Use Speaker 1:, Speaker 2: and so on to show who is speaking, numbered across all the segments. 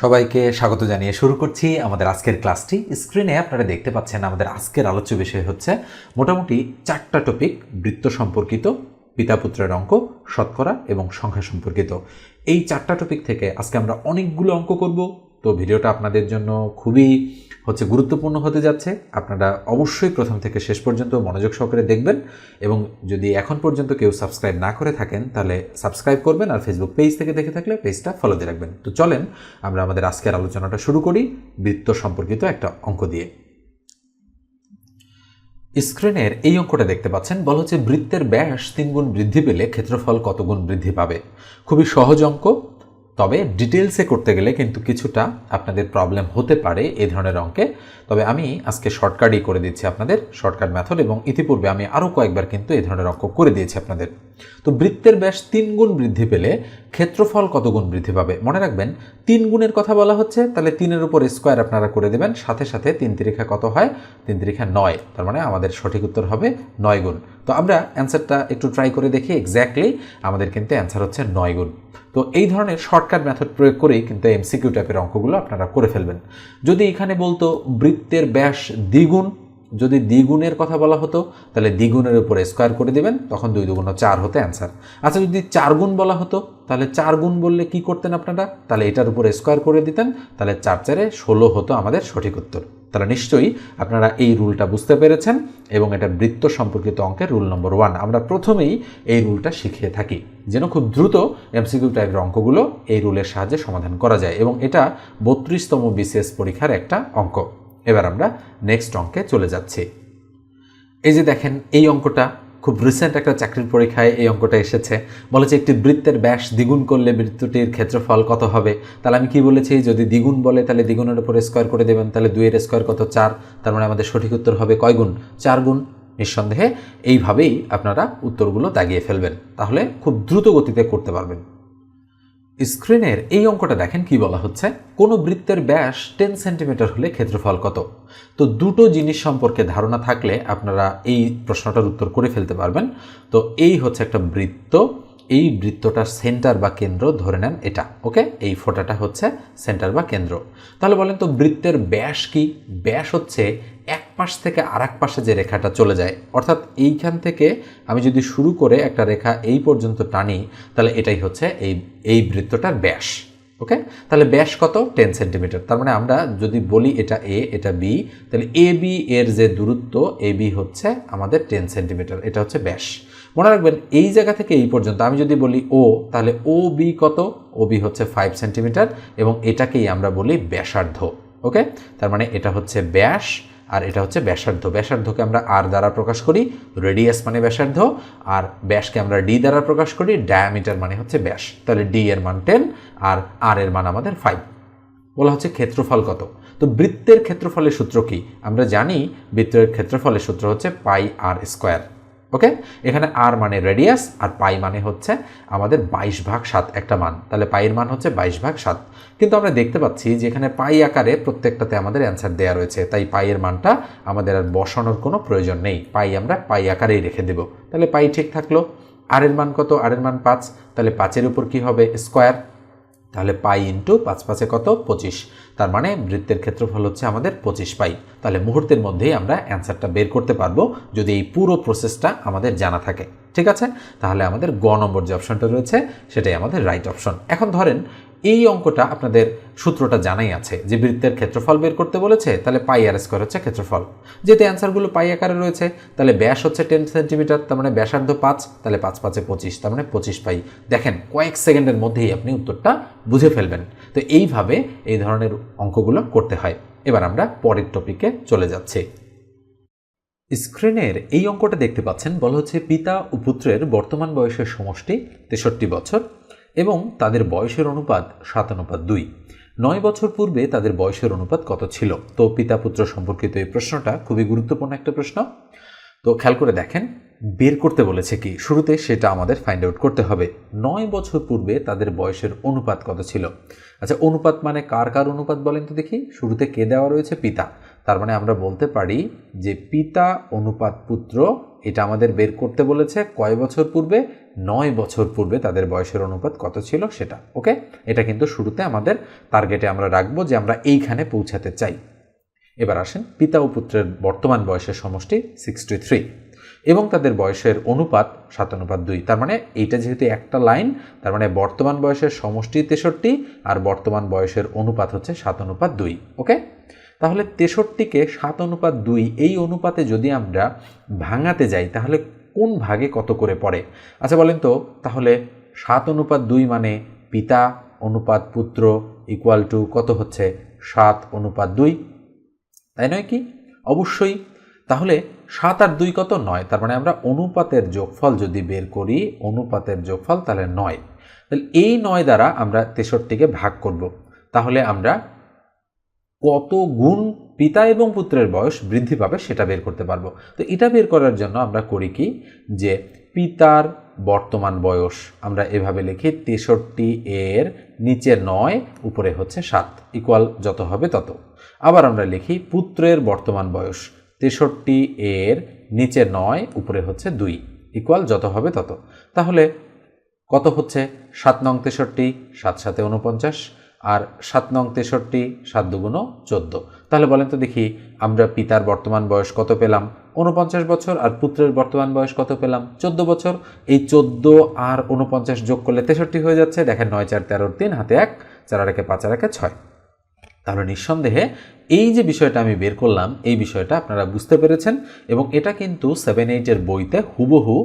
Speaker 1: সবাইকে স্বাগত জানিয়ে শুরু করছি আমাদের আজকের ক্লাসটি। স্ক্রিনে আপনারা দেখতে পাচ্ছেন আমাদের আজকের আলোচ্য বিষয় হচ্ছে মোটামুটি চারটা টপিক বৃত্ত সম্পর্কিত, পিতা পুত্রের অঙ্ক, শতকরা এবং সংখ্যা সম্পর্কিত। এই চারটা টপিক থেকে আজকে আমরা অনেকগুলো অঙ্ক করব। তো ভিডিওটা আপনাদের জন্য খুবই হচ্ছে গুরুত্বপূর্ণ হতে যাচ্ছে। আপনারা অবশ্যই প্রথম থেকে শেষ পর্যন্ত মনোযোগ সহকারে দেখবেন এবং যদি এখন পর্যন্ত কেউ সাবস্ক্রাইব না করে থাকেন, তাহলে সাবস্ক্রাইব করবেন আর ফেসবুক পেজ থেকে দেখে থাকলে পেজটা ফলো দিয়ে রাখবেন। তো চলেন, আমরা আমাদের আজকের আলোচনাটা শুরু করি বৃত্ত সম্পর্কিত একটা অঙ্ক দিয়ে। স্ক্রিনের এই অঙ্কটা দেখতে পাচ্ছেন, বলা হচ্ছে বৃত্তের ব্যাস তিন গুণ বৃদ্ধি পেলে ক্ষেত্রফল কত গুণ বৃদ্ধি পাবে? খুবই সহজ অঙ্ক তবে ডিটেলসে করতে গেলে কিন্তু কিছুটা আপনাদের প্রবলেম হতে পারে এ ধরনের অঙ্কে। তবে আমি আজকে শর্টকাটই করে দিচ্ছি আপনাদের শর্টকাট মেথড এবং ইতিপূর্বে আমি আরও কয়েকবার কিন্তু এই ধরনের অঙ্ক করে দিয়েছি আপনাদের। তো বৃত্তের ব্যাস তিন গুণ বৃদ্ধি পেলে ক্ষেত্রফল কত গুণ বৃদ্ধি পাবে? মনে রাখবেন, তিন গুণের কথা বলা হচ্ছে, তাহলে তিনের উপর স্কোয়ার আপনারা করে দেবেন, সাথে সাথে তিন তিরিখা কত হয়? তিন তিরিখা নয়। তার মানে আমাদের সঠিক উত্তর হবে নয় গুণ। তো আমরা অ্যান্সারটা একটু ট্রাই করে দেখি এক্স্যাক্টলি আমাদের কিন্তু অ্যান্সার হচ্ছে নয় গুণ। তো এই ধরনের শর্টকাট মেথড প্রয়োগ করেই কিন্তু এমসিকিউ টাইপের অঙ্কগুলো আপনারা করে ফেলবেন। যদি এখানে বলতো বৃত্তের ব্যাস দ্বিগুণ। যদি দ্বিগুণের কথা বলা হতো, তাহলে দ্বিগুণের উপরে স্কোয়ার করে দিবেন, তখন দুই দুগুণ চার হতো অ্যান্সার আচ্ছা যদি চার গুণ বলা হতো, তাহলে চার গুণ বললে কি করতেন আপনারা? তাহলে এটার উপরে স্কোয়ার করে দিতেন, তাহলে চার চারে ষোলো হতো আমাদের সঠিক উত্তর। তাহলে নিশ্চয়ই আপনারা এই রুলটা বুঝতে পেরেছেন এবং এটা বৃত্ত সম্পর্কিত অঙ্কের রুল নম্বর ওয়ান আমরা প্রথমেই এই রুলটা শিখিয়ে থাকি, যেন খুব দ্রুত এমসিকিউ টাইপের অঙ্কগুলো এই রুলের সাহায্যে সমাধান করা যায় এবং এটা বত্রিশতম বিসিএস পরীক্ষার একটা অঙ্ক। এবার আমরা নেক্সট অঙ্কে চলে যাচ্ছি। এই যে দেখেন, এই অঙ্কটা খুব রিসেন্ট একটা চাকরির পরীক্ষায় এই অঙ্কটা এসেছে। বলেছে একটি বৃত্তের ব্যাস দ্বিগুণ করলে বৃত্তটির ক্ষেত্রফল কত হবে? তাহলে আমি কি বলেছি? যদি দ্বিগুণ বলে তাহলে দ্বিগুণের উপরে স্কোয়ার করে দেবেন, তাহলে দুইয়ের স্কোয়ার কত? চার। তার মানে আমাদের সঠিক উত্তর হবে কয় গুণ? চার গুণ। নিঃসন্দেহে এইভাবেই আপনারা উত্তরগুলো দাগিয়ে ফেলবেন। তাহলে খুব দ্রুত গতিতে করতে পারবেন। স্ক্রিনের এই অঙ্কটা দেখেন কি বলা হচ্ছে? কোনো বৃত্তের ব্যাস টেন সেন্টিমিটার হলে ক্ষেত্রফল কত? তো দুটো জিনিস সম্পর্কে ধারণা থাকলে আপনারা এই প্রশ্নটার উত্তর করে ফেলতে পারবেন। তো এই হচ্ছে একটা বৃত্ত। এই বৃত্তটার সেন্টার বা কেন্দ্র ধরে নেন এটা, ওকে? এই ফোটাটা হচ্ছে সেন্টার বা কেন্দ্র। তাহলে বলেন তো বৃত্তের ব্যাস কি? ব্যাস হচ্ছে এক পাশ থেকে আর এক পাশে যে রেখাটা চলে যায়। অর্থাৎ এইখান থেকে আমি যদি শুরু করে একটা রেখা এই পর্যন্ত টানি, তাহলে এটাই হচ্ছে এই এই বৃত্তটার ব্যাস, ওকে? তাহলে ব্যাস কত? Ten centimetre. তার মানে আমরা যদি বলি এটা এ এটা বি তাহলে এ বি এর যে দূরত্ব এ বি হচ্ছে আমাদের টেন সেন্টিমিটার। এটা হচ্ছে ব্যাস। মনে রাখবেন, এই জায়গা থেকে এই পর্যন্ত। আমি যদি বলি ও তাহলে ও বি কত? ও বি হচ্ছে ফাইভ সেন্টিমিটার এবং এটাকেই আমরা বলি ব্যাসার্ধ ওকে তার মানে এটা হচ্ছে ব্যাস আর এটা হচ্ছে ব্যাসার্ধ। ব্যাসার্ধকে আমরা আর দ্বারা প্রকাশ করি রেডিয়াস মানে ব্যাসার্ধ আর ব্যাসকে আমরা ডি দ্বারা প্রকাশ করি ডায়ামিটার মানে হচ্ছে ব্যাস। তাহলে ডি এর মান টেন আর আর এর মান আমাদের ফাইভ বলা হচ্ছে ক্ষেত্রফল কত? তো বৃত্তের ক্ষেত্রফলের সূত্র কি? আমরা জানি বৃত্তের ক্ষেত্রফলের সূত্র হচ্ছে পাই আর স্কোয়ার ওকে? এখানে আর মানে রেডিয়াস আর পাই মানে হচ্ছে আমাদের বাইশ ভাগ সাত একটা মান। তাহলে পাইয়ের মান হচ্ছে বাইশ ভাগ সাত। কিন্তু আমরা দেখতে পাচ্ছি যে এখানে পাই আকারে প্রত্যেকটাতে আমাদের অ্যান্সার দেওয়া রয়েছে। তাই পাইয়ের মানটা আমাদের আর বসানোর কোনো প্রয়োজন নেই। পাই আমরা পাই আকারেই রেখে দেব। তাহলে পাই ঠিক থাকল। আর এর মান কত? আর এর মান পাঁচ। তাহলে পাঁচের উপর কি হবে? স্কোয়ার তাহলে পাই ইন্টু পাঁচ পাঁচে কত? পঁচিশ। তার মানে বৃত্তের ক্ষেত্রফল হচ্ছে আমাদের পঁচিশ পাই। তাহলে মুহূর্তের মধ্যেই আমরা অ্যান্সারটা বের করতে পারব যদি এই পুরো প্রসেসটা আমাদের জানা থাকে। ঠিক আছে? তাহলে আমাদের গ নম্বর যে অপশনটা রয়েছে, সেটাই আমাদের রাইট অপশন এখন ধরেন এই অঙ্কটা আপনাদের সূত্রটা জানাই আছে। যে বৃত্তের ক্ষেত্রফল বের করতে বলেছে, তাহলে পাই আর স্কোয়ার হচ্ছে ক্ষেত্রফল। যেহেতু অ্যান্সারগুলো পাই আকারে রয়েছে, তাহলে ব্যাস হচ্ছে টেন সেন্টিমিটার তার মানে ব্যাসার্ধ পাঁচ, তাহলে পাঁচ পাঁচে পঁচিশ, তার মানে পঁচিশ পাই। দেখেন, কয়েক সেকেন্ডের মধ্যেই আপনি উত্তরটা বুঝে ফেলবেন। তো এইভাবে এই ধরনের অঙ্কগুলো করতে হয়। এবার আমরা পরের টপিকে চলে যাচ্ছি। স্ক্রিনের এই অঙ্কটা দেখতে পাচ্ছেন, বলা হচ্ছে পিতা ও পুত্রের বর্তমান বয়সের সমষ্টি তেষট্টি বছর। এবং তাদের বয়সের অনুপাত সাত অনুপাত দুই। নয় বছর পূর্বে তাদের বয়সের অনুপাত কত ছিল? তো পিতা পুত্র সম্পর্কিত এই প্রশ্নটা খুবই গুরুত্বপূর্ণ একটা প্রশ্ন। তো খেয়াল করে দেখেন, বের করতে বলেছে কি? শুরুতে সেটা আমাদের ফাইন্ড আউট করতে হবে। নয় বছর পূর্বে তাদের বয়সের অনুপাত কত ছিল? আচ্ছা অনুপাত মানে কার কার অনুপাত বলেন তো দেখি। শুরুতে কে দেওয়া রয়েছে? পিতা। তার মানে আমরা বলতে পারি যে পিতা, অনুপাত পুত্র এটা আমাদের বের করতে বলেছে কয় বছর পূর্বে? নয় বছর পূর্বে তাদের বয়সের অনুপাত কত ছিল সেটা, ওকে? এটা কিন্তু শুরুতে আমাদের টার্গেটে আমরা রাখব যে আমরা এইখানে পৌঁছাতে চাই। এবার আসেন পিতা ও পুত্রের বর্তমান বয়সের সমষ্টি সিক্সটি থ্রি এবং তাদের বয়সের অনুপাত সাত অনুপাত দুই। তার মানে এইটা যেহেতু একটা লাইন তার মানে বর্তমান বয়সের সমষ্টি তেষট্টি আর বর্তমান বয়সের অনুপাত হচ্ছে সাত অনুপাত দুই, ওকে? তাহলে তেষট্টিকে সাত অনুপাত দুই, এই অনুপাতে যদি আমরা ভাঙাতে যাই, তাহলে কোন ভাগে কত করে পড়ে? আচ্ছা বলেন তো, তাহলে সাত অনুপাত দুই মানে পিতা অনুপাত পুত্র ইকুয়াল টু কত হচ্ছে? সাত অনুপাত দুই। তাই নয় কি? অবশ্যই। তাহলে সাত আর দুই কত? নয়। তার মানে আমরা অনুপাতের যোগফল যদি বের করি, অনুপাতের যোগফল তাহলে নয়। তাহলে এই নয় দ্বারা আমরা তেষট্টিকে ভাগ করব। তাহলে আমরা কত গুণ পিতা এবং পুত্রের বয়স বৃদ্ধি পাবে সেটা বের করতে পারব। তো এটা বের করার জন্য আমরা করি কি? যে পিতার বর্তমান বয়স আমরা এভাবে লিখি তেষট্টি এর নিচে নয়, উপরে হচ্ছে সাত। ইকুয়াল যত হবে তত। আবার আমরা লিখি পুত্রের বর্তমান বয়স তেষট্টি এর নিচে নয়, উপরে হচ্ছে দুই। ইকুয়াল যত হবে তত। তাহলে কত হচ্ছে? সাত নং তেষট্টি, সাত সাথে উনপঞ্চাশ আর সাত নং তেষট্টি, সাত দুগুণ চোদ্দ। তাহলে বলেন তো দেখি, আমরা পিতার বর্তমান বয়স কত পেলাম? উনপঞ্চাশ বছর আর পুত্রের বর্তমান বয়স কত পেলাম? চোদ্দ বছর। এই চোদ্দ আর উনপঞ্চাশ যোগ করলে তেষট্টি হয়ে যাচ্ছে, দেখেন নয় চার তেরোর তিন, হাতে এক, চার আর একে পাঁচ আর একে ছয়। তাহলে নিঃসন্দেহে এই যে বিষয়টা আমি বের করলাম, এই বিষয়টা আপনারা বুঝতে পেরেছেন এবং এটা কিন্তু সেভেন এইটের বইতে হুবহু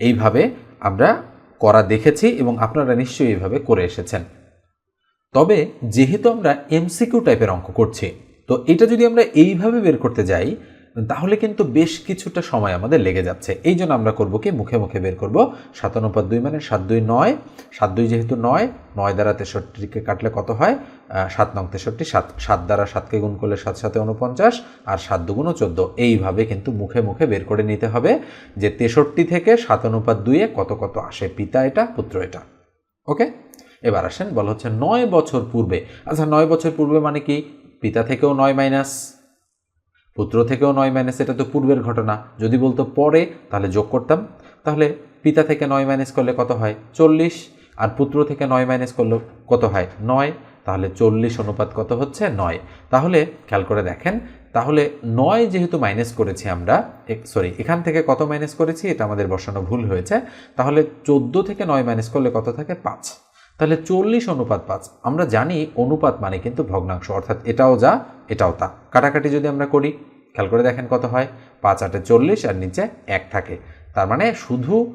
Speaker 1: এইভাবে আমরা করা দেখেছি এবং আপনারা নিশ্চয়ই এইভাবে করে এসেছেন। তবে যেহেতু আমরা এমসিকিউ টাইপের অঙ্ক করছি, তো এটা যদি আমরা এইভাবে বের করতে যাই, তাহলে কিন্তু বেশ কিছুটা সময় আমাদের লেগে যাচ্ছে। এই জন্য আমরা করব কি? মুখে মুখে বের করব। সাতানুপাত দুই মানে সাত দুই নয়। সাত দুই যেহেতু নয় নয় দ্বারা তেষট্টিকে কাটলে কত হয়? সাত নং তেষট্টি, সাত সাত দ্বারা সাতকে গুণ করলে সাত সাথে উনপঞ্চাশ, আর সাত দুগুণ চোদ্দ। এইভাবে কিন্তু মুখে মুখে বের করে নিতে হবে যে তেষট্টি থেকে সাত অনুপাত দুইয়ে কত কত আসে পিতা এটা, পুত্র এটা। ওকে? এবার আসেন, বলা হচ্ছে নয় বছর পূর্বে। আচ্ছা নয় বছর পূর্বে মানে কি? পিতা থেকেও নয় মাইনাস, পুত্র থেকেও নয় মাইনাস, এটা তো পূর্বের ঘটনা। যদি বলতো পরে, তাহলে যোগ করতাম। তাহলে পিতা থেকে নয় মাইনাস করলে কত হয়? চল্লিশ। আর পুত্র থেকে নয় মাইনাস করলে কত হয়? নয়। তাহলে চল্লিশ অনুপাত কত হচ্ছে? নয়। তাহলে খেয়াল করে দেখেন, তাহলে নয় যেহেতু মাইনাস করেছি আমরা সরি, এখান থেকে কত মাইনাস করেছি? এটা আমাদের বসানো ভুল হয়েছে। তাহলে চোদ্দ থেকে নয় মাইনাস করলে কত থাকে? পাঁচ। তাহলে চল্লিশ অনুপাত পাঁচ। আমরা জানি অনুপাত মানে কিন্তু ভগ্নাংশ, অর্থাৎ এটাও যা, এটাও তা। কাটাকাটি যদি আমরা করি, খেয়াল করে দেখেন কত হয়। পাঁচ আটে চল্লিশ আর নিচে এক থাকে। তার মানে শুধু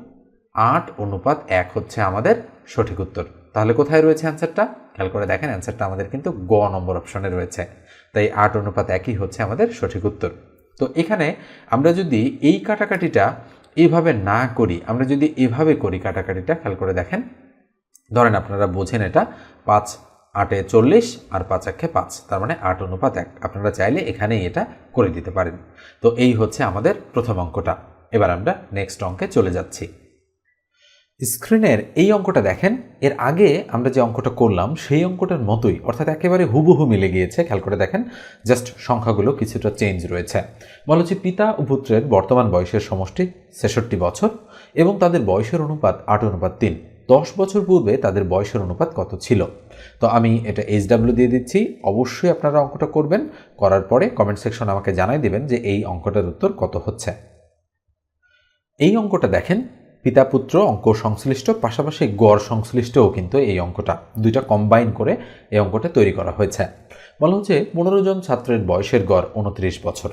Speaker 1: আট অনুপাত এক হচ্ছে আমাদের সঠিক উত্তর। তাহলে কোথায় রয়েছে অ্যান্সারটা? খেয়াল করে দেখেন, অ্যান্সারটা আমাদের কিন্তু গ নম্বর অপশনে রয়েছে। তাই আট অনুপাত একই হচ্ছে আমাদের সঠিক উত্তর। তো এখানে আমরা যদি এই কাটাকাটিটা এভাবে না করি, আমরা যদি এভাবে করি কাটাকাটিটা, খেয়াল করে দেখেন ধরেন আপনারা বোঝেন এটা পাঁচ আটে চল্লিশ আর পাঁচ একে পাঁচ, তার মানে আট অনুপাত এক। আপনারা চাইলে এখানেই এটা করে দিতে পারেন। তো এই হচ্ছে আমাদের প্রথম অঙ্কটা। এবার আমরা নেক্সট অঙ্কে চলে যাচ্ছি। স্ক্রিনের এই অঙ্কটা দেখেন, এর আগে আমরা যে অঙ্কটা করলাম, সেই অঙ্কটার মতোই, অর্থাৎ একেবারে হুবহু মিলে গিয়েছে। খেয়াল করে দেখেন জাস্ট সংখ্যাগুলো কিছুটা চেঞ্জ রয়েছে। বলা হচ্ছে পিতা ও পুত্রের বর্তমান বয়সের সমষ্টি ছেষট্টি বছর এবং তাদের বয়সের অনুপাত আট, অনুপাত তিন। দশ বছর পূর্বে তাদের বয়সের অনুপাত কত ছিল? তো আমি এটা এইচ ডাব্লিউ দিয়ে দিচ্ছি। অবশ্যই আপনারা অঙ্কটা করবেন। করার পরে কমেন্ট সেকশন আমাকে জানাই দেবেন যে এই অঙ্কটার উত্তর কত হচ্ছে। এই অঙ্কটা দেখেন পিতা পুত্র অঙ্ক সংশ্লিষ্ট, পাশাপাশি গড় সংশ্লিষ্টও কিন্তু এই অঙ্কটা, দুইটা কম্বাইন করে এই অঙ্কটা তৈরি করা হয়েছে। বলা হচ্ছে পনেরো জন ছাত্রের বয়সের গড় উনত্রিশ বছর।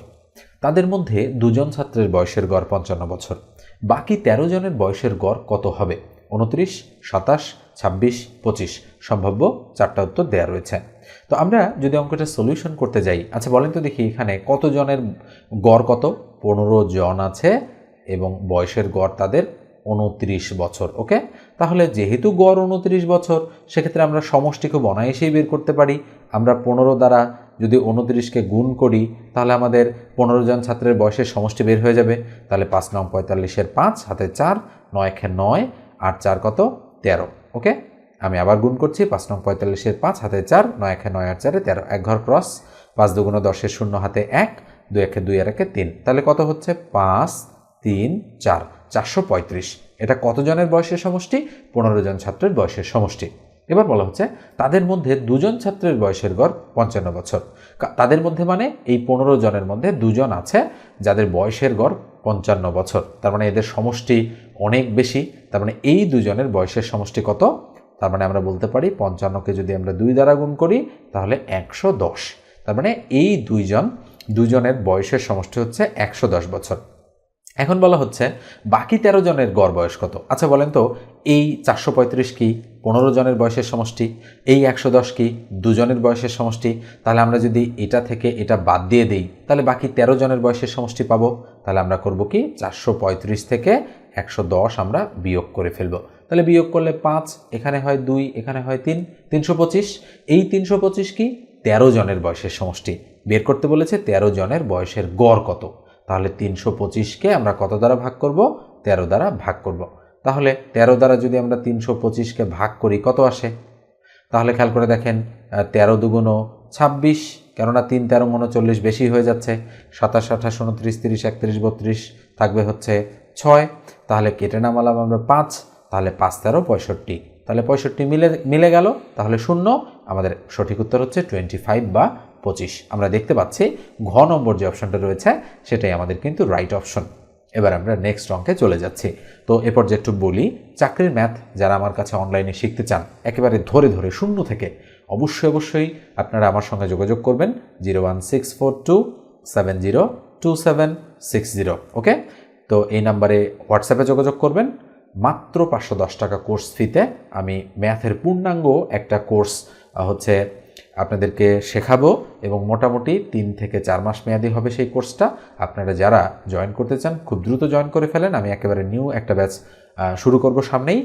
Speaker 1: তাদের মধ্যে দুজন ছাত্রের বয়সের গড় পঞ্চান্ন বছর। বাকি ১৩ জনের বয়সের গড় কত হবে? উনত্রিশ, সাতাশ, ছাব্বিশ, পঁচিশ। সম্ভাব্য চারটা উত্তর দেওয়া রয়েছে। তো আমরা যদি অঙ্কটা সলিউশন করতে যাই আচ্ছা বলেন তো দেখি এখানে কত জনের গড় কত? পনেরো জন আছে এবং বয়সের গড় তাদের উনত্রিশ বছর, ওকে? তাহলে যেহেতু গড় উনত্রিশ বছর, সেক্ষেত্রে আমরা সমষ্টি খুব অনায়াসেই বের করতে পারি। আমরা পনেরো দ্বারা যদি উনত্রিশকে গুণ করি, তাহলে আমাদের পনেরো জন ছাত্রের বয়সের সমষ্টি বের হয়ে যাবে। তাহলে পাঁচ নং পঁয়তাল্লিশের পাঁচ, হাতে চার, নয় খে নয় আট চার কত? তেরো। ওকে? আমি আবার গুণ করছি, পাঁচ নং পঁয়তাল্লিশের পাঁচ, হাতে চার, নয় একে নয় আট চারে তেরো। এক ঘর ক্রস পাঁচ দুগুণ দশের শূন্য হাতে এক, দুই একে দুই আর একে তিন। তাহলে কত হচ্ছে? পাঁচ, তিন, চার। চারশো পঁয়ত্রিশ। এটা কতজনের বয়সের সমষ্টি? পনেরো জন ছাত্রের বয়সের সমষ্টি। এবার বলা হচ্ছে, তাদের মধ্যে দুজন ছাত্রের বয়সের গড় পঞ্চান্ন বছর। তাদের মধ্যে মানে এই পনেরো জনের মধ্যে দুজন আছে যাদের বয়সের গড় পঞ্চান্ন বছর। তার মানে এদের সমষ্টি অনেক বেশি। তার মানে এই দুজনের বয়সের সমষ্টি কত? তার মানে আমরা বলতে পারি পঞ্চান্নকে যদি আমরা দুই দ্বারা গুণ করি, তাহলে একশো দশ। তার মানে এই দুইজন, দুজনের বয়সের সমষ্টি হচ্ছে একশো দশ বছর। এখন বলা হচ্ছে বাকি তেরো জনের গড় বয়স কত? আচ্ছা বলেন তো, এই চারশো পঁয়ত্রিশ কি? পনেরো জনের বয়সের সমষ্টি, এই একশো দশ কি দুজনের বয়সের সমষ্টি? তাহলে আমরা যদি এটা থেকে এটা বাদ দিয়ে দিই, তাহলে বাকি তেরো জনের বয়সের সমষ্টি পাবো। তাহলে আমরা করব কি? চারশো পঁয়ত্রিশ থেকে একশো দশ আমরা বিয়োগ করে ফেলব। তাহলে বিয়োগ করলে পাঁচ, এখানে হয় দুই, এখানে হয় তিন, তিনশো এই তিনশো পঁচিশ কি? তেরো জনের বয়সের সমষ্টি। বের করতে বলেছে তেরো জনের বয়সের গড় কত? তাহলে তিনশো পঁচিশকে আমরা কত দ্বারা ভাগ করব? তেরো দ্বারা ভাগ করব। তাহলে তেরো দ্বারা যদি আমরা তিনশো পঁচিশকে ভাগ করি, কত আসে? তাহলে খেয়াল করে দেখেন তেরো দুগুণো ছাব্বিশ, কেননা তিন তেরো উনচল্লিশ বেশি হয়ে যাচ্ছে, সাতাশ, আঠাশ, উনত্রিশ, তিরিশ, একত্রিশ, বত্রিশ থাকবে হচ্ছে ছয়। তাহলে কেটে নামালাম আমরা পাঁচ, তাহলে পাঁচ তেরো পঁয়ষট্টি। তাহলে পঁয়ষট্টি মিলে মিলে গেল, তাহলে শূন্য, আমাদের সঠিক উত্তর হচ্ছে টোয়েন্টি ফাইভ বা পঁচিশ। আমরা দেখতে পাচ্ছি ঘ নম্বর যে অপশনটা রয়েছে, সেটাই আমাদের কিন্তু রাইট অপশন এবার আমরা নেক্সট অঙ্কে চলে যাচ্ছি। তো এরপর যে একটু বলি, চাকরির ম্যাথ যারা আমার কাছে অনলাইনে শিখতে চান, একেবারে ধরে ধরে শূন্য থেকে অবশ্যই অবশ্যই আপনারা আমার সঙ্গে যোগাযোগ করবেন zero one six four two seven zero two seven six zero okay তো এই নাম্বারে হোয়াটসঅ্যাপে যোগাযোগ করবেন। মাত্র পাঁচশো দশ টাকা কোর্স ফিতে আমি ম্যাথের পূর্ণাঙ্গ একটা কোর্স হচ্ছে আপনাদেরকে শেখাবো এবং মোটামুটি তিন থেকে চার মাস মেয়াদি হবে সেই কোর্সটা। আপনারা যারা জয়েন করতে চান, খুব দ্রুত জয়েন করে ফেলেন। আমি একেবারে নিউ একটা ব্যাচ শুরু করব সামনেই।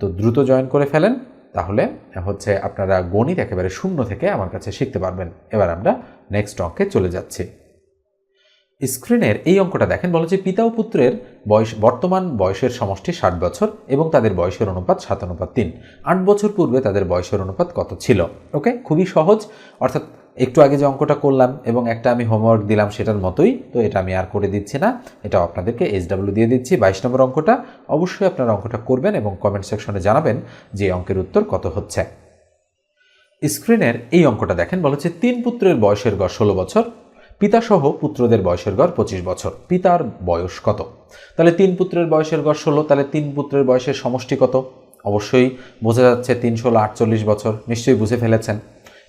Speaker 1: তো দ্রুত জয়েন করে ফেলেন, তাহলে হচ্ছে আপনারা গণিত একেবারে শূন্য থেকে আমার কাছে শিখতে পারবেন। এবার আমরা নেক্সট অঙ্কে চলে যাচ্ছি। স্ক্রিনের এই অঙ্কটা দেখেন, বলা যে পিতা ও পুত্রের বয়স, বর্তমান বয়সের সমষ্টি ষাট বছর এবং তাদের বয়সের অনুপাত সাত, অনুপাত তিন। আট বছর পূর্বে তাদের বয়সের অনুপাত কত ছিল? ওকে? খুবই সহজ। অর্থাৎ একটু আগে যে অঙ্কটা করলাম এবং একটা আমি হোমওয়ার্ক দিলাম সেটার মতোই, তো এটা আমি আর করে দিচ্ছি না। এটা আপনাদেরকে এইচ ডাব্লিউ দিয়ে দিচ্ছি। বাইশ নম্বর অঙ্কটা, অবশ্যই আপনারা অঙ্কটা করবেন এবং কমেন্ট সেকশনে জানাবেন যে অঙ্কের উত্তর কত হচ্ছে। স্ক্রিনের এই অঙ্কটা দেখেন, বলা হচ্ছে তিন পুত্রের বয়সের গড় ষোলো বছর পিতাসহ পুত্রদের বয়সের গড় পঁচিশ বছর। পিতার বয়স কত? তাহলে তিন পুত্রের বয়সের গড় ষোলো, তাহলে তিন পুত্রের বয়সের সমষ্টি কত? অবশ্যই বোঝা যাচ্ছে তিন ষোলো আটচল্লিশ বছর, নিশ্চয়ই বুঝে ফেলেছেন।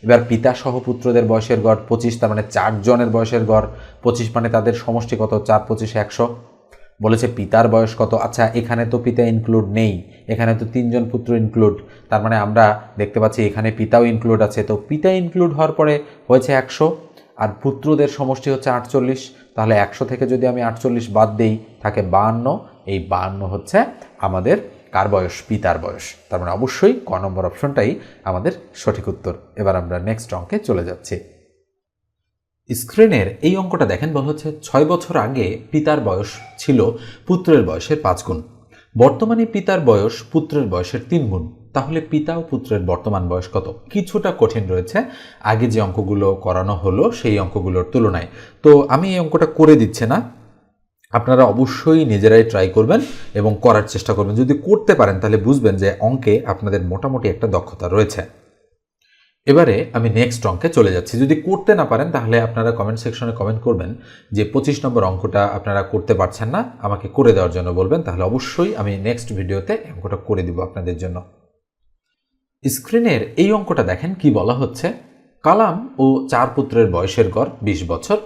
Speaker 1: এবার পিতা সহ পুত্রদের বয়সের গড় পঁচিশ, তার মানে চারজনের বয়সের গড় পঁচিশ মানে তাদের সমষ্টি কত? চার পঁচিশ একশো। বলেছে পিতার বয়স কত? আচ্ছা এখানে তো পিতা ইনক্লুড নেই, এখানে তো তিনজন পুত্র ইনক্লুড তার মানে আমরা দেখতে পাচ্ছি এখানে পিতাও ইনক্লুড আছে। তো পিতা ইনক্লুড হওয়ার পরে হয়েছে একশো। আর পুত্রদের সমষ্টি হচ্ছে আটচল্লিশ, তাহলে একশো থেকে যদি আমি আটচল্লিশ বাদ দেই, থাকে বাহান্ন এই বাহান্ন হচ্ছে আমাদের কার বয়স? পিতার বয়স। তার মানে অবশ্যই ক নম্বর অপশনটাই আমাদের সঠিক উত্তর। এবার আমরা নেক্সট অঙ্কে চলে যাচ্ছি। স্ক্রিনের এই অঙ্কটা দেখেন বলা হচ্ছে ছয় বছর আগে পিতার বয়স ছিল পুত্রের বয়সের পাঁচ গুণ। বর্তমানে পিতার বয়স পুত্রের বয়সের তিন গুণ। তাহলে পিতা ও পুত্রের বর্তমান বয়স কত? কিছুটা কঠিন রয়েছে। আগে যে অঙ্কগুলো করানো হলো, সেই অঙ্কগুলোর তুলনায়। তো আমি এই অঙ্কটা করে দিচ্ছে না। আপনারা অবশ্যই নিজেরাই ট্রাই করবেন এবং করার চেষ্টা করবেন। যদি করতে পারেন, তাহলে বুঝবেন যে অঙ্কে আপনাদের মোটামুটি একটা দক্ষতা রয়েছে। এবারে আমি নেক্সট অঙ্কে চলে যাচ্ছি। যদি করতে না পারেন, তাহলে আপনারা কমেন্ট সেকশনে কমেন্ট করবেন যে পঁচিশ নম্বর অঙ্কটা আপনারা করতে পারছেন না, আমাকে করে দেওয়ার জন্য বলবেন। তাহলে অবশ্যই আমি নেক্সট ভিডিওতে অঙ্কটা করে দিব আপনাদের জন্য। স্ক্রিনের এই অঙ্কটা দেখেন কি বলা হচ্ছে? কালাম ও চার পুত্রের বয়সের গড় বিশ বছর,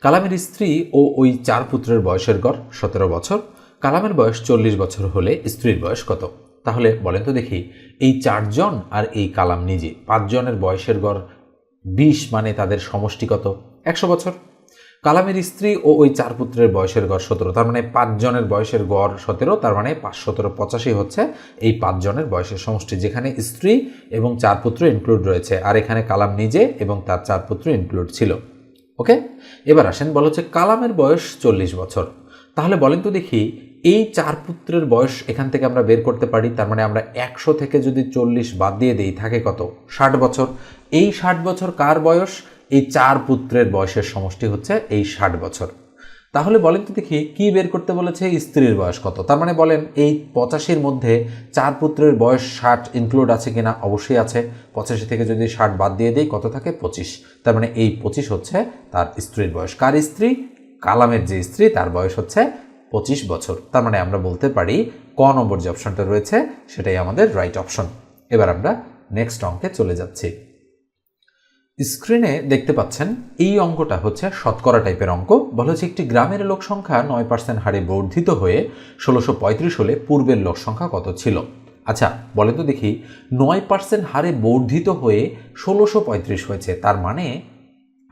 Speaker 1: কালামের স্ত্রী ও ওই চার পুত্রের বয়সের গড় সতেরো বছর, কালামের বয়স চল্লিশ বছর হলে স্ত্রীর বয়স কত? তাহলে বলেন তো দেখি, এই চারজন আর এই কালাম নিজে, পাঁচজনের বয়সের গড় বিশ মানে তাদের সমষ্টি কত? একশো বছর। কালামের স্ত্রী ও ওই চার পুত্রের বয়সের গড় সতেরো। তার মানে পাঁচজনের বয়সের গড় সতেরো, তার মানে পাঁচ সতেরো পঁচাশি হচ্ছে এই পাঁচজনের বয়সের সমষ্টি, যেখানে স্ত্রী এবং চার পুত্র ইনক্লুড রয়েছে। আর এখানে কালাম নিজে এবং তার চার পুত্র ইনক্লুড ছিল। ওকে? এবার আসেন বলা হচ্ছে কালামের বয়স চল্লিশ বছর। তাহলে বলেন তো দেখি, এই চার পুত্রের বয়স এখান থেকে আমরা বের করতে পারি, তার মানে আমরা একশো থেকে যদি চল্লিশ বাদ দিয়ে দিই, থাকে কত? ষাট বছর। এই ষাট বছর কার বয়স? এই চার পুত্রের বয়সের সমষ্টি হচ্ছে এই ষাট বছর। তাহলে বলেন তো দেখি, কি বের করতে বলেছে? স্ত্রীর বয়স কত? তার মানে বলেন, এই পঁচাশির মধ্যে চার পুত্রের বয়স ষাট ইনক্লুড আছে কিনা? অবশ্যই আছে। পঁচাশি থেকে যদি ষাট বাদ দিয়ে দিই, কত থাকে? পঁচিশ। তার মানে এই পঁচিশ হচ্ছে তার স্ত্রীর বয়স। কার স্ত্রী? কালামের যে স্ত্রী, তার বয়স হচ্ছে পঁচিশ বছর। তার মানে আমরা বলতে পারি, ক নম্বর যে অপশনটা রয়েছে, সেটাই আমাদের রাইট অপশন এবার আমরা নেক্সট অঙ্কে চলে যাচ্ছি। স্ক্রিনে দেখতে পাচ্ছেন, এই অঙ্কটা হচ্ছে শতকরা টাইপের অঙ্ক। বলা হচ্ছে একটি গ্রামের লোক সংখ্যা নয় পার্সেন্ট হারে বর্ধিত হয়ে ষোলোশো পঁয়ত্রিশ হলে পূর্বের লোক সংখ্যা কত ছিল? আচ্ছা বলে তো দেখি, নয় পার্সেন্ট হারে বর্ধিত হয়ে ষোলোশো পঁয়ত্রিশ হয়েছে, তার মানে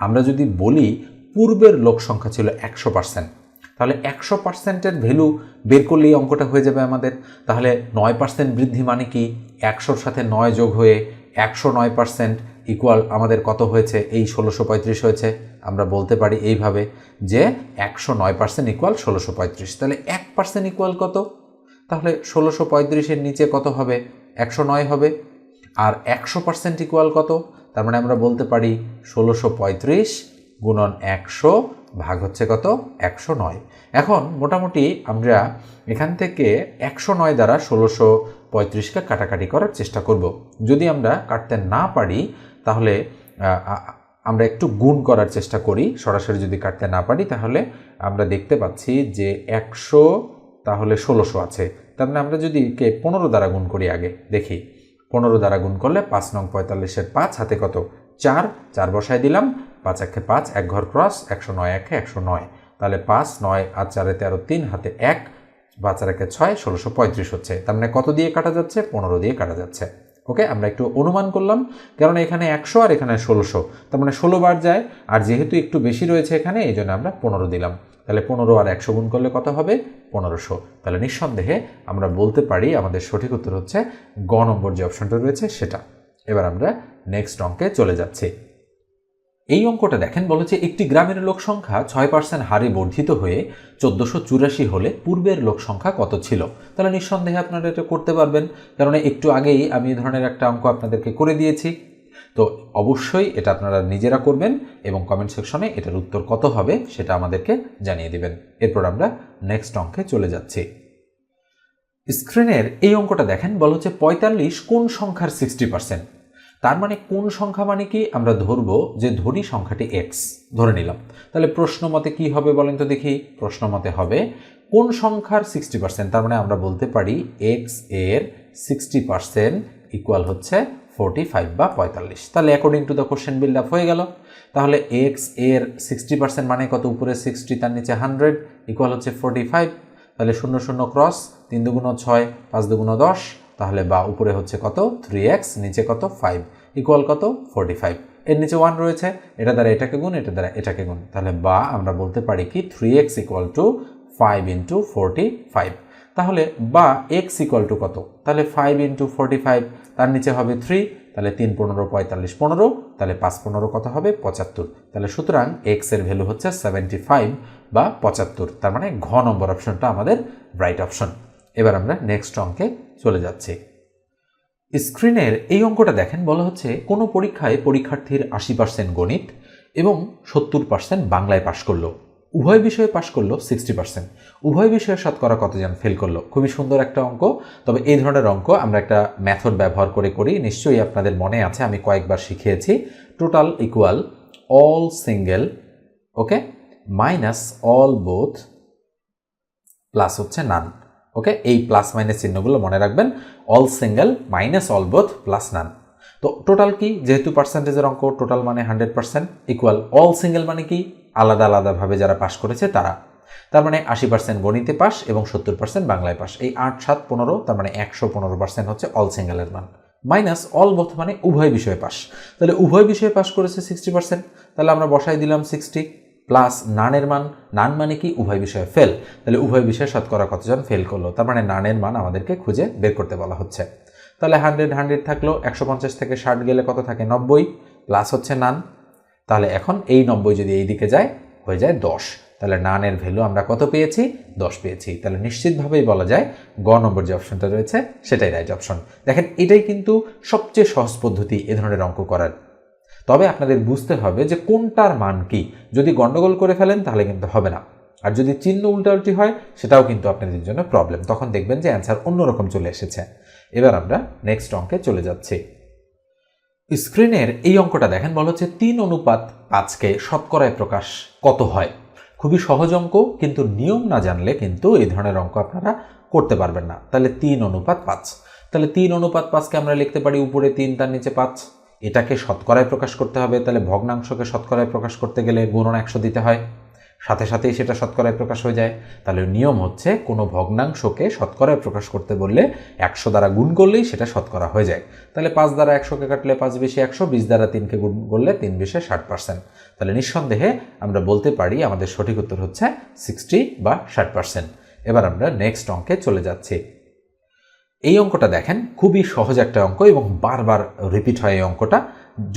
Speaker 1: আমরা যদি বলি পূর্বের লোক সংখ্যা ছিল একশো পার্সেন্ট তাহলে একশো পার্সেন্টের ভ্যালু বের করলেই অঙ্কটা হয়ে যাবে আমাদের। তাহলে নয় পার্সেন্ট বৃদ্ধি মানে কি? একশোর সাথে নয় যোগ হয়ে একশো নয় পার্সেন্ট ইকুয়াল আমাদের কত হয়েছে? এই ষোলোশো পঁয়ত্রিশ হয়েছে। আমরা বলতে পারি এইভাবে যে একশো নয় পার্সেন্ট ইকুয়াল ষোলোশো পঁয়ত্রিশ। তাহলে এক পার্সেন্ট ইকুয়াল কত? তাহলে ষোলোশো পঁয়ত্রিশের নিচে কত হবে? একশো নয় হবে। আর একশো পার্সেন্ট ইকুয়াল কত? তার মানে আমরা বলতে পারি ষোলোশো পঁয়ত্রিশ গুণন একশো ভাগ হচ্ছে কত? একশো নয়। এখন মোটামুটি আমরা এখান থেকে একশো নয় দ্বারা ষোলোশো পঁয়ত্রিশকে কাটাকাটি করার চেষ্টা করব। যদি আমরা কাটতে না পারি, তাহলে আমরা একটু গুণ করার চেষ্টা করি। সরাসরি যদি কাটতে না পারি, তাহলে আমরা দেখতে পাচ্ছি যে একশো, তাহলে ষোলোশো আছে। তার মানে আমরা যদি কে পনেরো দ্বারা গুণ করি আগে, দেখি। পনেরো দ্বারা গুণ করলে পাঁচ নং পঁয়তাল্লিশের পাঁচ হাতে কত? চার চার বসায় দিলাম। পাঁচ একে পাঁচ, এক ঘর ক্রস, একশো নয় একে একশো নয়। তাহলে পাঁচ, নয় আর চারে তেরো, তিন, হাতে এক। একে ছয়, ষোলোশো পঁয়ত্রিশ হচ্ছে। তার মানে কত দিয়ে কাটা যাচ্ছে? পনেরো দিয়ে কাটা যাচ্ছে। ওকে? আমরা একটু অনুমান করলাম। কারণ এখানে একশো আর এখানে ষোলোশো। তার মানে ষোলো বার যায়, আর যেহেতু একটু বেশি রয়েছে এখানে, এই জন্য আমরা পনেরো দিলাম। তাহলে পনেরো আর একশো গুণ করলে কত হবে? পনেরোশো। তাহলে নিঃসন্দেহে আমরা বলতে পারি, আমাদের সঠিক উত্তর হচ্ছে গ নম্বর যে অপশনটা রয়েছে, সেটা। এবার আমরা নেক্সট অঙ্কে চলে যাচ্ছি। এই অঙ্কটা দেখেন বলেছে একটি গ্রামের লোক সংখ্যা ছয় পার্সেন্ট হারে বর্ধিত হয়ে চোদ্দোশো চুরাশি হলে পূর্বের লোক সংখ্যা কত ছিল? তাহলে নিঃসন্দেহে আপনারা এটা করতে পারবেন। কারণ একটু আগেই আমি এই ধরনের একটা অঙ্ক আপনাদেরকে করে দিয়েছি। তো অবশ্যই এটা আপনারা নিজেরা করবেন এবং কমেন্ট সেকশনে এটার উত্তর কত হবে সেটা আমাদেরকে জানিয়ে দিবেন। এরপর আমরা নেক্সট অঙ্কে চলে যাচ্ছি। স্ক্রিনের এই অঙ্কটা দেখেন বলা হচ্ছে পঁয়তাল্লিশ কোন সংখ্যার সিক্সটি পার্সেন্ট তার মানে কোন সংখ্যা মানে কি? আমরা ধরবো যে ধরি সংখ্যাটি এক্স ধরে নিলাম। তাহলে প্রশ্ন মতে কি হবে বলেন তো দেখি। প্রশ্ন মতে হবে, কোন সংখ্যার সিক্সটি পার্সেন্ট তার মানে আমরা বলতে পারি এক্সের সিক্সটি পার্সেন্ট ইকুয়াল হচ্ছে ফোরটি ফাইভ বা পঁয়তাল্লিশ। তাহলে according to the question build up হয়ে গেল। তাহলে এক্সের সিক্সটি পার্সেন্ট মানে কত? উপরে সিক্সটি তার নিচে হান্ড্রেড ইকুয়াল হচ্ছে ফোরটি ফাইভ তাহলে শূন্য শূন্য ক্রস তিন দুগুণ ছয়, পাঁচ দুগুণ দশ। তাহলে বা উপরে হচ্ছে কত? থ্রি এক্স নিচে কত? ফাইভ ইকুয়াল কত? ফোরটি ফাইভ এর নিচে ওয়ান রয়েছে, এটা দ্বারা এটাকে গুণ, এটা দ্বারা এটাকে গুণ। তাহলে বা আমরা বলতে পারি কি? Three X equal to five into forty five তাহলে বা এক্স ইকুয়াল টু কত? তাহলে ফাইভ ইন্টু ফোরটি ফাইভ তার নিচে হবে থ্রি তাহলে তিন পনেরো, পঁয়তাল্লিশ পনেরো, তাহলে পাঁচ পনেরো কত হবে? পঁচাত্তর। তাহলে সুতরাং এক্সের ভ্যালু হচ্ছে সেভেন্টি ফাইভ বা পঁচাত্তর। তার মানে ঘ নম্বর অপশনটা আমাদের রাইট অপশন এবার আমরা নেক্সট অঙ্কে চলে যাচ্ছি। স্ক্রিনের এই অঙ্কটা দেখেন, বলা হচ্ছে কোনো পরীক্ষায় পরীক্ষার্থীর আশি পার্সেন্ট গণিত এবং সত্তর পার্সেন্ট বাংলায় পাশ করল। উভয় বিষয়ে পাশ করল সিক্সটি পার্সেন্ট উভয় বিষয়ে শতকরা কতজন ফেল করল? খুবই সুন্দর একটা অঙ্ক। তবে এই ধরনের অঙ্ক আমরা একটা মেথড ব্যবহার করে করি। নিশ্চয়ই আপনাদের মনে আছে, আমি কয়েকবার শিখিয়েছি। Total equal all single okay minus all both plus হচ্ছে নান ওকে এই প্লাস মাইনাস চিহ্নগুলো মনে রাখবেন। All single minus all both plus none তো টোটাল কি? যেহেতু পার্সেন্টেজের অঙ্ক টোটাল মানে hundred percent equal all single মানে কি? আলাদা আলাদাভাবে যারা পাশ করেছে, তারা। তার মানে আশি পার্সেন্ট গণিতে পাস এবং সত্তর পার্সেন্ট বাংলায় পাস এই আট, সাত, পনেরো, তার মানে একশো পনেরো পার্সেন্ট হচ্ছে অল সিঙ্গেলের মান। মাইনাস অল বোথ মানে উভয় বিষয়ে পাস তাহলে উভয় বিষয়ে পাস করেছে সিক্সটি পার্সেন্ট তাহলে আমরা বসাই দিলাম সিক্সটি প্লাস নানের মান, নান মানে কি? উভয় বিষয়ে ফেল তাহলে উভয় বিষয়ে শতকরা কতজন ফেল করল? তার মানে নানের মান আমাদেরকে খুঁজে বের করতে বলা হচ্ছে। তাহলে হান্ড্রেড হান্ড্রেড থাকল, একশো পঞ্চাশ থেকে ষাট গেলে কত থাকে? নব্বই। প্লাস হচ্ছে নান। তাহলে এখন এই নব্বই যদি এই দিকে যায়, হয়ে যায় দশ। তাহলে নানের ভ্যালু আমরা কত পেয়েছি? দশ পেয়েছি। তাহলে নিশ্চিতভাবেই বলা যায় গ নম্বর যে অপশনটা রয়েছে, সেটাই রাইট অপশন দেখেন, এটাই কিন্তু সবচেয়ে সহজ পদ্ধতি এ ধরনের অঙ্ক করার। তবে আপনাদের বুঝতে হবে যে কোনটার মান কি। যদি গন্ডগোল করে ফেলেন, তাহলে কিন্তু হবে না। আর যদি চিহ্ন উল্টাউল্টি হয়, সেটাও কিন্তু আপনাদের জন্য প্রবলেম তখন দেখবেন যে অ্যান্সার অন্যরকম চলে এসেছে। এবার আমরা নেক্সট অঙ্কে চলে যাচ্ছি। স্ক্রিনের এই অঙ্কটা দেখেন, বলা হচ্ছে তিন অনুপাত পাঁচকে শতকরায় প্রকাশ কত হয়? খুবই সহজ অঙ্ক, কিন্তু নিয়ম না জানলে কিন্তু এই ধরনের অঙ্ক আপনারা করতে পারবেন না। তাহলে তিন অনুপাত পাঁচ। তাহলে তিন অনুপাত পাঁচকে আমরা লিখতে পারি উপরে তিন, তার নিচে পাঁচ। এটাকে শতকরায় প্রকাশ করতে হবে, তাহলে ভগ্নাংশকে শতকরায় প্রকাশ করতে গেলে গুণন একশো দিতে হয়। সাথে সাথেই সেটা শতকরায় প্রকাশ হয়ে যায়। তাহলে নিয়ম হচ্ছে কোনো ভগ্নাংশকে শতকরায় প্রকাশ করতে বললে একশো দ্বারা গুণ করলেই সেটা শতকরা হয়ে যায়। তাহলে পাঁচ দ্বারা একশোকে কাটলে পাঁচ বেশি একশো, বিশ দ্বারা তিনকে গুণ করলে তিন বিশে ষাট পার্সেন্ট। তাহলে নিঃসন্দেহে আমরা বলতে পারি আমাদের সঠিক উত্তর হচ্ছে সিক্সটি বা ষাট পার্সেন্ট। এবার আমরা নেক্সট অঙ্কে চলে যাচ্ছি। এই অঙ্কটা দেখেন, খুবই সহজ একটা অঙ্ক এবং বারবার রিপিট হয় এই অঙ্কটা।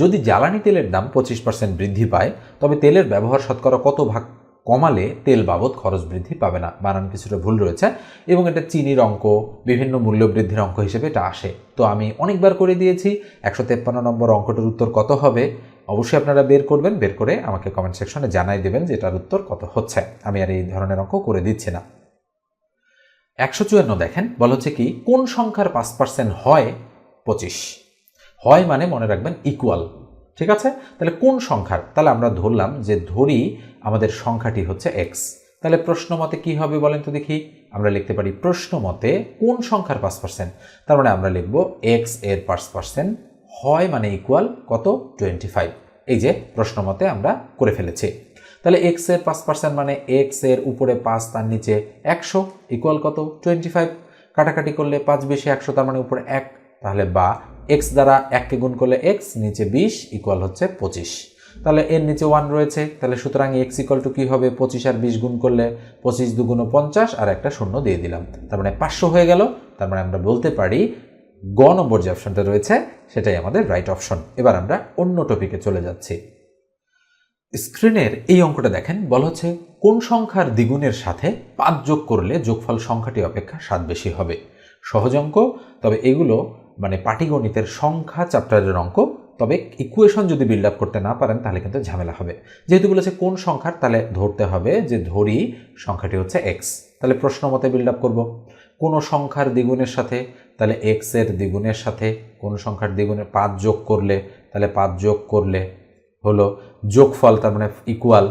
Speaker 1: যদি জ্বালানি তেলের দাম পঁচিশ পার্সেন্ট বৃদ্ধি পায়, তবে তেলের ব্যবহার শতকরা কত ভাগ কমালে তেল বাবদ খরচ বৃদ্ধি পাবে না? বানান কিছুটা ভুল রয়েছে এবং এটা চিনির অঙ্ক, বিভিন্ন মূল্য বৃদ্ধির অঙ্ক হিসেবে এটা আসে। তো আমি অনেকবার করে দিয়েছি, একশো তেপ্পান্ন নম্বর অঙ্কটার উত্তর কত হবে? অবশ্যই আপনারা বের করবেন, বের করে আমাকে কমেন্ট সেকশনে জানাই দেবেন যে এটার উত্তর কত হচ্ছে। আমি আর এই ধরনের অঙ্ক করে দিচ্ছি না। একশো চুয়ান্ন দেখেন, বলা হচ্ছে কি, কোন সংখ্যার পাঁচ পার্সেন্ট হয় পঁচিশ। হয় মানে মনে রাখবেন ইকুয়াল ঠিক আছে? তাহলে কোন সংখ্যার? তাহলে আমরা ধরলাম যে ধরি আমাদের সংখ্যাটি হচ্ছে এক্স তাহলে প্রশ্ন মতে কী হবে বলেন তো দেখি। আমরা লিখতে পারি প্রশ্ন মতে কোন সংখ্যার পাঁচ পার্সেন্ট তার মানে আমরা লিখব এক্সের পাঁচ পার্সেন্ট হয় মানে ইকুয়াল কত? টোয়েন্টি ফাইভ এই যে প্রশ্ন মতে আমরা করে ফেলেছি। তাহলে এক্সের পাঁচ পার্সেন্ট মানে এক্সের উপরে পাঁচ, তার নিচে একশো ইকুয়াল কত? টোয়েন্টি ফাইভ কাটাকাটি করলে পাঁচ বেশি একশো, তার মানে উপরে এক। তাহলে বা এক্স দ্বারা এককে গুণ করলে এক্স নিচে বিশ ইকুয়াল হচ্ছে পঁচিশ। তাহলে এর নিচে ওয়ান রয়েছে, তাহলে সুতরাং এক্স ইকুয়াল টু কী হবে? পঁচিশ আর বিশ গুণ করলে পঁচিশ দুগুণ পঞ্চাশ আর একটা শূন্য দিয়ে দিলাম। তার মানে পাঁচশো হয়ে গেল। তার মানে আমরা বলতে পারি গ নম্বর যে অপশনটা রয়েছে, সেটাই আমাদের রাইট অপশন এবার আমরা অন্য টপিকে চলে যাচ্ছি। স্ক্রিনের এই অঙ্কটা দেখেন, বলা হচ্ছে কোন সংখ্যার দ্বিগুণের সাথে পাঁচ যোগ করলে যোগফল সংখ্যাটি অপেক্ষা সাত বেশি হবে। সহজ অঙ্ক, তবে এগুলো মানে পাটিগণিতের সংখ্যা চ্যাপ্টারের অঙ্ক, তবে ইকুয়েশন যদি বিল্ড আপ করতে না পারেন তাহলে কিন্তু ঝামেলা হবে। যেহেতু বলেছে কোন সংখ্যার, তাহলে ধরতে হবে যে ধরি সংখ্যাটি হচ্ছে এক্স তাহলে প্রশ্ন মতে বিল্ড আপ করব। কোনো সংখ্যার দ্বিগুণের সাথে, তাহলে এক্সের দ্বিগুণের সাথে, কোন সংখ্যার দ্বিগুণের পাঁচ যোগ করলে, তাহলে পাঁচ যোগ করলে হলো যোগফল তার মানে ইকুয়াল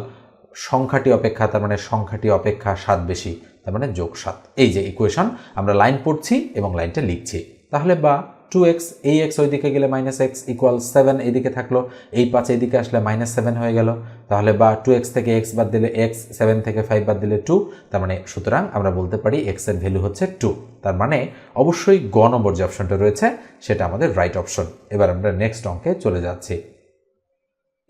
Speaker 1: সংখ্যাটি অপেক্ষা, তার মানে সংখ্যাটি অপেক্ষা সাত বেশি, তার মানে যোগ সাত এই যে ইকুয়েশন আমরা লাইন পড়ছি এবং লাইনটা লিখছি। তাহলে বা টু এক্স এই এক্স ওইদিকে গেলে মাইনাস এক্স ইকুয়াল সেভেন এইদিকে থাকল এই পাঁচ এইদিকে আসলে মাইনাস সেভেন হয়ে গেল। তাহলে বা টু এক্স থেকে এক্স বাদ দিলে এক্স সেভেন থেকে ফাইভ বাদ দিলে টু তার মানে সুতরাং আমরা বলতে পারি এক্সের ভ্যালু হচ্ছে টু তার মানে অবশ্যই গ নম্বর যে অপশনটা রয়েছে, সেটা আমাদের রাইট অপশন এবার আমরা নেক্সট অঙ্কে চলে যাচ্ছি।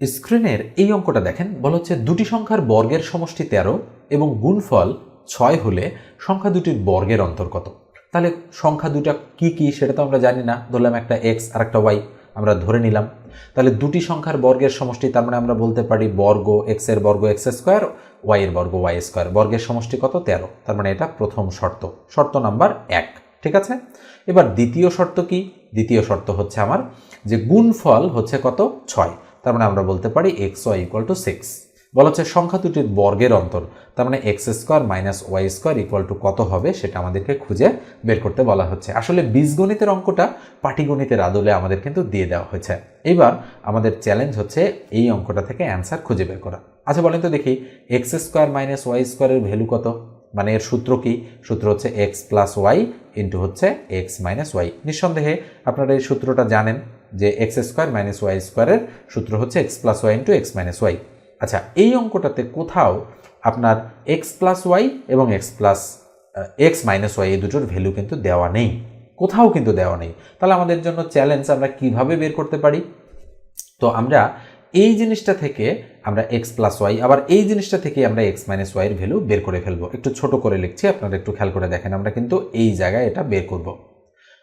Speaker 1: স্ক্রিনের এই অঙ্কটা দেখেন, বলা হচ্ছে দুটি সংখ্যার বর্গের সমষ্টি তেরো এবং গুণফল ছয় হলে সংখ্যা দুটির বর্গের অন্তর্গত তাহলে সংখ্যা দুটা কি কি সেটা তো আমরা জানি না। ধরলাম একটা এক্স আর একটা ওয়াই আমরা ধরে নিলাম। তাহলে দুটি সংখ্যার বর্গের সমষ্টি, তার মানে আমরা বলতে পারি বর্গ এক্সের বর্গ এক্স স্কোয়ার ওয়াই এর বর্গ ওয়াই স্কোয়ার। বর্গের সমষ্টি কত? তেরো। তার মানে এটা প্রথম শর্ত। শর্ত নাম্বার এক। ঠিক আছে? এবার দ্বিতীয় শর্ত কি? দ্বিতীয় শর্ত হচ্ছে আমার যে গুণফল হচ্ছে কত? ছয়। তার মানে আমরা বলতে পারি X Y equal to six বলা হচ্ছে সংখ্যা দুটির বর্গের অন্তর, তার মানে X square minus Y square equal to কত হবে সেটা আমাদেরকে খুঁজে বের করতে বলা হচ্ছে। আসলে বীজগণিতের অঙ্কটা পাটিগণিতের আদলে আমাদের কিন্তু দিয়ে দেওয়া হয়েছে। এবার আমাদের চ্যালেঞ্জ হচ্ছে এই অঙ্কটা থেকে অ্যান্সার খুঁজে বের করা। আচ্ছা বলেন তো দেখি এক্স স্কোয়ার মাইনাস ওয়াই স্কোয়ারের ভ্যালু কত? মানে এর সূত্র কি? সূত্র হচ্ছে এক্স প্লাস ওয়াই ইন্টু হচ্ছে এক্স মাইনাস ওয়াই নিঃসন্দেহে আপনারা এই সূত্রটা জানেন। যে এক্স স্কোয়ার মাইনাস ওয়াই স্কোয়ারের সূত্র হচ্ছে x plus y into x minus y. আচ্ছা এই অঙ্কটাতে কোথাও আপনার এক্স প্লাস ওয়াই এবং x plus x minus y এই দুটোর ভ্যালু কিন্তু দেওয়া নেই। কোথাও কিন্তু দেওয়া নেই। তাহলে আমাদের জন্য চ্যালেঞ্জ আমরা কীভাবে বের করতে পারি? তো আমরা এই জিনিসটা থেকে আমরা এক্স প্লাস ওয়াই, আবার এই জিনিসটা থেকে আমরা এক্স মাইনাস ওয়াইয়ের ভ্যালু বের করে ফেলব। একটু ছোট করে লিখছি, আপনারা একটু খেয়াল করে দেখেন, আমরা কিন্তু এই জায়গায় এটা বের করব।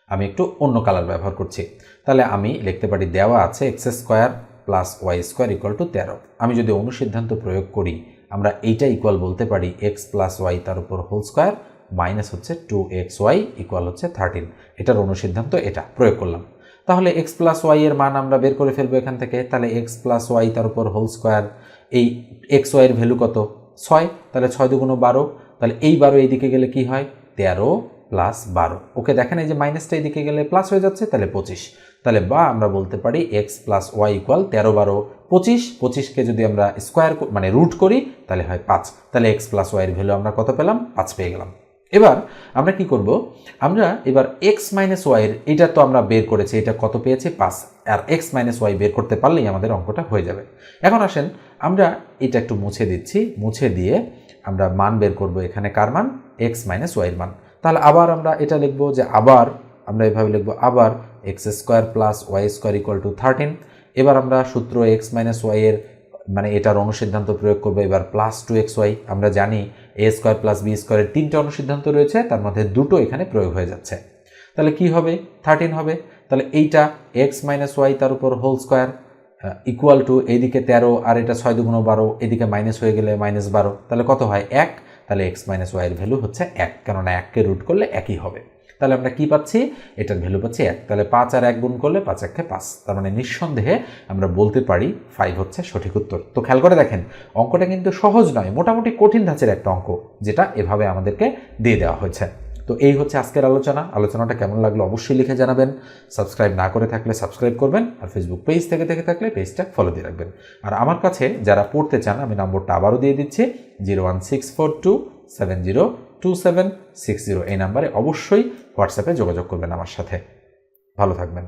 Speaker 1: আমি একটু অন্য কালার ব্যবহার করছি। তাহলে আমি লিখতে পারি দেওয়া আছে x square plus y square equal to তেরো। আমি যদি অনুসিদ্ধান্ত প্রয়োগ করি, আমরা এইটা ইকুয়াল বলতে পারি এক্স প্লাস ওয়াই তার উপর হোল স্কোয়ার মাইনাস হচ্ছে টু এক্স ওয়াই ইকুয়াল হচ্ছে থার্টিন এটার অনুসিদ্ধান্ত এটা, প্রয়োগ করলাম। তাহলে এক্স প্লাস ওয়াই এর মান আমরা বের করে ফেলব এখান থেকে। তাহলে এক্স প্লাস ওয়াই তার উপর হোল স্কোয়ার এই এক্স ওয়াইয়ের ভ্যালু কত? ছয়। তাহলে ছয় দুগুণ বারো। তাহলে এই বারো এইদিকে গেলে কি হয়? তেরো। প্লাস বারো। ওকে দেখেন, এই যে মাইনাসটা এইদিকে গেলে প্লাস হয়ে যাচ্ছে, তাহলে পঁচিশ। তাহলে বা আমরা বলতে পারি এক্স প্লাস ওয়াই ইকুয়াল তেরো বারো। পঁচিশ, পঁচিশকে যদি আমরা স্কোয়ার মানে রুট করি, তাহলে হয় পাঁচ। তাহলে এক্স প্লাস ওয়াইয়ের ভ্যালু আমরা কত পেলাম? পাঁচ পেয়ে গেলাম। এবার আমরা কি করব? আমরা এবার এক্স মাইনাস ওয়াইয়ের, এটা তো আমরা বের করেছি, এটা কত পেয়েছি? পাঁচ। আর এক্স মাইনাস ওয়াই বের করতে পারলেই আমাদের অঙ্কটা হয়ে যাবে। এখন আসেন, আমরা এটা একটু মুছে দিচ্ছি। মুছে দিয়ে আমরা মান বের করব এখানে কার মান? এক্স মাইনাস ওয়াইয়ের মান। তাহলে আবার আমরা এটা লিখব যে আবার, আমরা এভাবে লিখব আবার x square plus y square equal to thirteen এবার আমরা সূত্র এক্স মাইনাস ওয়াইয়ের মানে এটার অনুসিদ্ধান্ত প্রয়োগ করব, এবার প্লাস টু এক্স ওয়াই আমরা জানি এ স্কোয়ার প্লাস বি স্কোয়ারের তিনটে অনুসিদ্ধান্ত রয়েছে, তার মধ্যে দুটো এখানে প্রয়োগ হয়ে যাচ্ছে। তাহলে কি হবে? থার্টিন হবে। তাহলে এইটা এক্স মাইনাস ওয়াই তার উপর হোল স্কোয়ার ইকুয়াল টু এইদিকে তেরো, আর এটা ছয় দুগুণ বারো, এদিকে মাইনাস হয়ে গেলে মাইনাস বারো। তাহলে কত হয়? এক। তাহলে এক্স মাইনাস ওয়াইয়ের ভ্যালু হচ্ছে এক, কেননা এককে রুট করলে একই হবে। তাহলে আমরা কি পাচ্ছি? এটার ভ্যালু পাচ্ছি এক। তাহলে পাঁচ আর এক গুণ করলে পাঁচ একে পাঁচ। তার মানে নিঃসন্দেহে আমরা বলতে পারি ফাইভ হচ্ছে সঠিক উত্তর। তো খেয়াল করে দেখেন, অঙ্কটা কিন্তু সহজ নয়, মোটামুটি কঠিন ধাঁচের একটা অঙ্ক, যেটা এভাবে আমাদেরকে দিয়ে দেওয়া হয়েছে। তো এই হচ্ছে আজকের আলোচনা। আলোচনাটা কেমন লাগল অবশ্যই লিখে জানাবেন। সাবস্ক্রাইব না করে থাকলে সাবস্ক্রাইব করবেন আর ফেসবুক পেজ থেকে থেকে থাকলে পেজটা ফলো দিয়ে রাখবেন। আর আমার কাছে যারা পড়তে চান, আমি নম্বরটা আবারও দিয়ে দিচ্ছি zero one six four two seven zero two seven six zero এই নাম্বারে অবশ্যই হোয়াটসঅ্যাপে যোগাযোগ করবেন আমার সাথে। ভালো থাকবেন।